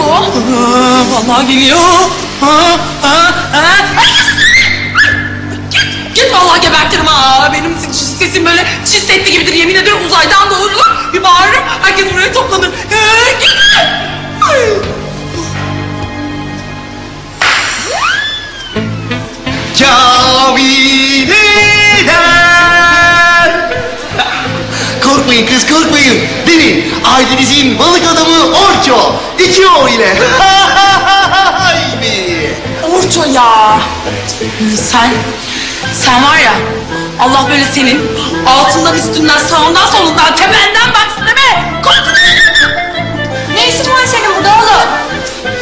Vallahi geliyor. Ha, ha, ha. Git, git vallahi gebertirim ha. Benim sesim böyle çiz gibidir yemin ediyorum uzaydan doğurulur. Bir bağırırım herkes buraya toplanır. Ha, git. Ay. Korkmayın kız korkmayın. Benim ailenizin balık adamı Orço. İki o ile. Orço ya. Sen, sen var ya Allah böyle senin altından üstünden sağından solundan tependen baksın değil mi? Korkun. Ne işin var senin burada oğlum?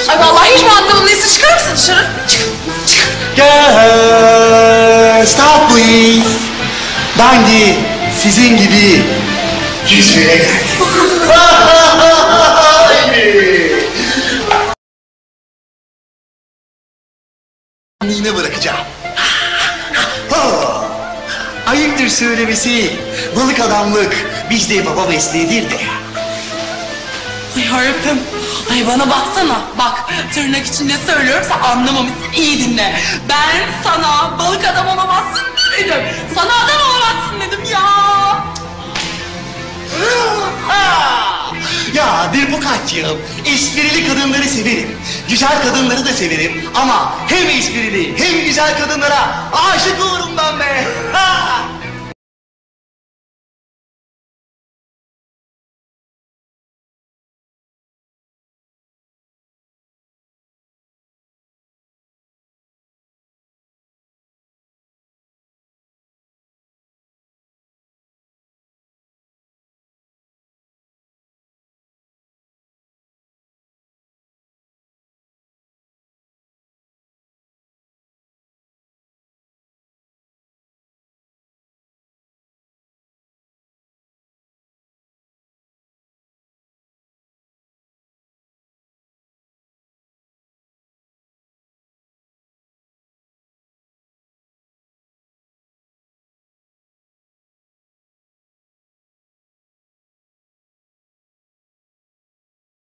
Ay vallahi hiç mi aklımın neyse çıkar mısın dışarı? Çık, çık. Girls, stop please. Ben de sizin gibi geldim. Haydi. Yine bırakacağım. Ayıptır söylemesi. Balık adamlık bizde baba mesleğidir de. Ay harapım. Ay bana baksana. Bak tırnak içinde söylüyorum sen anlamamışsın iyi dinle. Ben sana balık adam olamazsın Dirpukatçığım, esprili kadınları severim. Güzel kadınları da severim. Ama hem esprili hem güzel kadınlara aşık olurum ben be. Ha!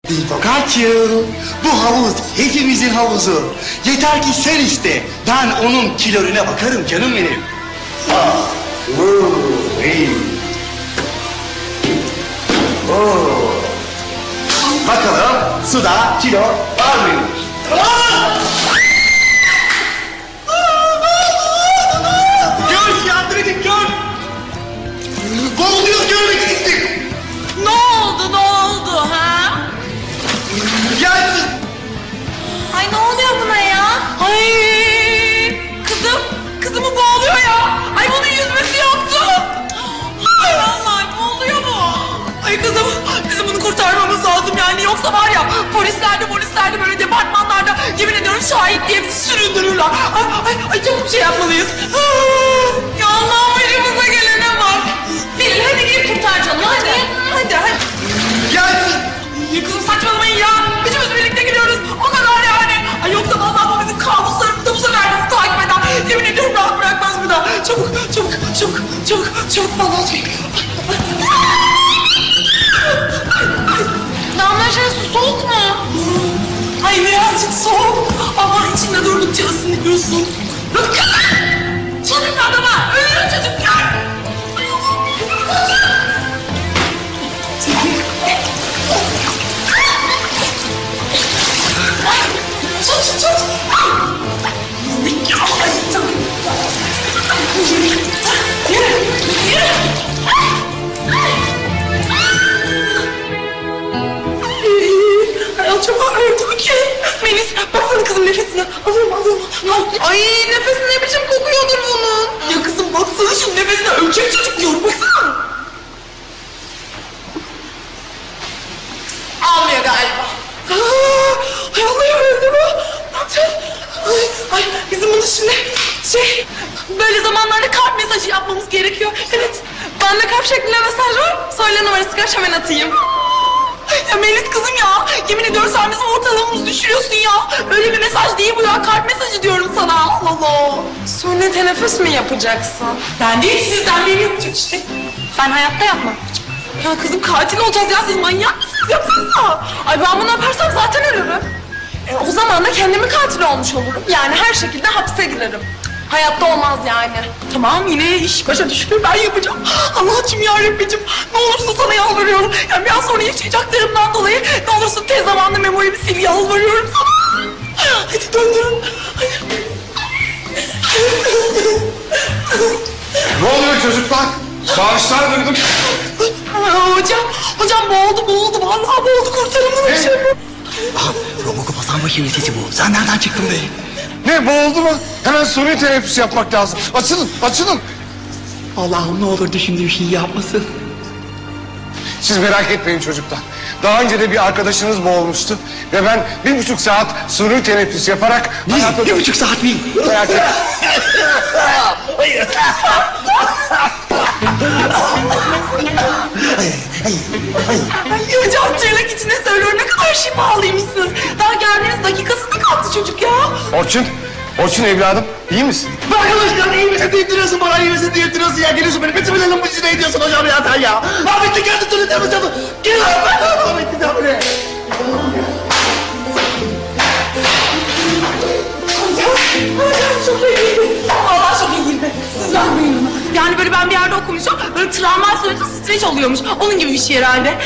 Dirpukatçığım, bu havuz hepimizin havuzu. Yeter ki sen iste. Ben onun kiloruna bakarım canım benim. Ah, oo, hey. Oo. Bakalım suda kilo var mıymış? Ah! Şahit diye bizi süründürürler. Ay, ay, ay çabuk bir şey yapmalıyız. Ya Allah'ım başımıza gelene bak. Pelin hadi gir kurtar canım hadi. Hadi hadi. Gel. Ya kızım saçmalamayın ya. Üçümüz birlikte gidiyoruz. O kadar yani. Ay yoksa vallahi bu bizim kabuslarımızda bu sefer bizi takip eder. Yemin ediyorum rahat bırakmaz bir daha. Çabuk, çabuk, çabuk, çabuk, çabuk vallahi çabuk. İçinde durdukça ısınıyorsun. Ay, bizim bunu şimdi şey böyle zamanlarda kalp mesajı yapmamız gerekiyor. Evet. Bende kalp şeklinde mesaj var. Söyle numarası kaç hemen atayım. Ya Melis kızım ya. Yemin ediyorum sen bizim ortalamamızı düşürüyorsun ya. Öyle bir mesaj değil bu ya. Kalp mesajı diyorum sana. Allah Allah. Suni teneffüs mü yapacaksın? Ben değil sizden biri yapacak işte. Ben hayatta yapmam. Ya kızım katil olacağız ya siz manyak mısınız yapsanıza. Ay ben bunu yaparsam zaten ölürüm. E, o zaman da kendimi katil olmuş olurum. Yani her şekilde hapse girerim. Hayatta olmaz yani. Tamam yine iş başa düştü ben yapacağım. Allah'ım ya Rabbicim ne olursa sana yalvarıyorum. Yani biraz sonra yaşayacaklarımdan dolayı ne olursun tez zamanda memorimi sil yalvarıyorum sana. Hadi döndürün. Ne oluyor çocuklar? Bağışlar duydum. Aa, hocam, hocam boğuldu boğuldu. Vallahi boğuldu kurtarın bunu bir şey bu. Robocop Hasan Bakir'in sesi bu. Sen nereden çıktın be? Ne boğuldu mu? Hemen suni teneffüs yapmak lazım. Açılın, açılın. Allah'ım ne olur düşündüğü şeyi yapmasın. Siz merak etmeyin çocuklar. Daha önce de bir arkadaşınız boğulmuştu. Ve ben bir buçuk saat suni teneffüs yaparak... Ne? Bir buçuk saat mi? Merak etmeyin. Ay hocam tırnak içine söylüyorum ne kadar şifalıymışsınız. Daha geldiğiniz dakikasını kalktı çocuk ya. Orçun, Orçun evladım iyi misin? Arkadaşlar iyi misin deyip duruyorsun bana iyi misin deyip duruyorsun ya. Geliyorsun beni bitirmeyelim bu işi ne ediyorsun hocam ya sen ya. Ahmet'le türlü temizledim. Gel lan ben Ahmet'le de buraya. Böyle ben bir yerde okumuşum. Böyle travma sonucu streç oluyormuş. Onun gibi bir şey herhalde.